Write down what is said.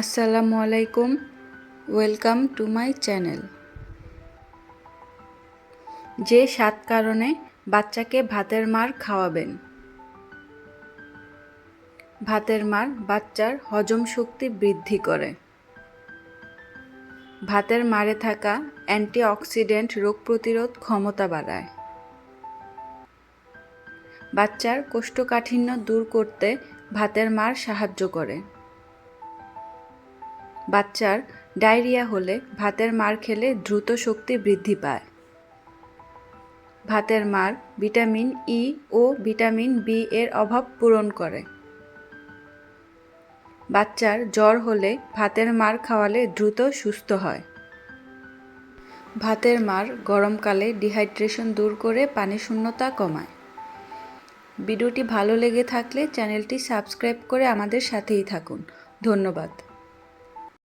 আসসালামু আলাইকুম, welcome to my channel. যে সাত কারণে বাচ্চাকে ভাতের মার খাওয়াবেন। ভাতের মার বাচ্চার হজম শক্তি বৃদ্ধি করে। ভাতের মারে থাকা অ্যান্টিঅক্সিডেন্ট রোগ প্রতিরোধ ক্ষমতা বাড়ায়। বাচ্চার কোষ্ঠকাঠিন্য দূর করতে ভাতের মার সাহায্য করে। বাচ্চার ডায়রিয়া হলে ভাতের মার খেলে দ্রুত শক্তি বৃদ্ধি পায়। ভাতের মার ভিটামিন ই ও ভিটামিন বি এর অভাব পূরণ করে। বাচ্চার জ্বর হলে ভাতের মার খাওয়ালে দ্রুত সুস্থ হয়। ভাতের মার গরমকালে ডিহাইড্রেশন দূর করে পানি শূন্যতা কমায়। ভিডিওটি ভালো লেগে থাকলে চ্যানেলটি সাবস্ক্রাইব করে আমাদের সাথেই থাকুন। ধন্যবাদ।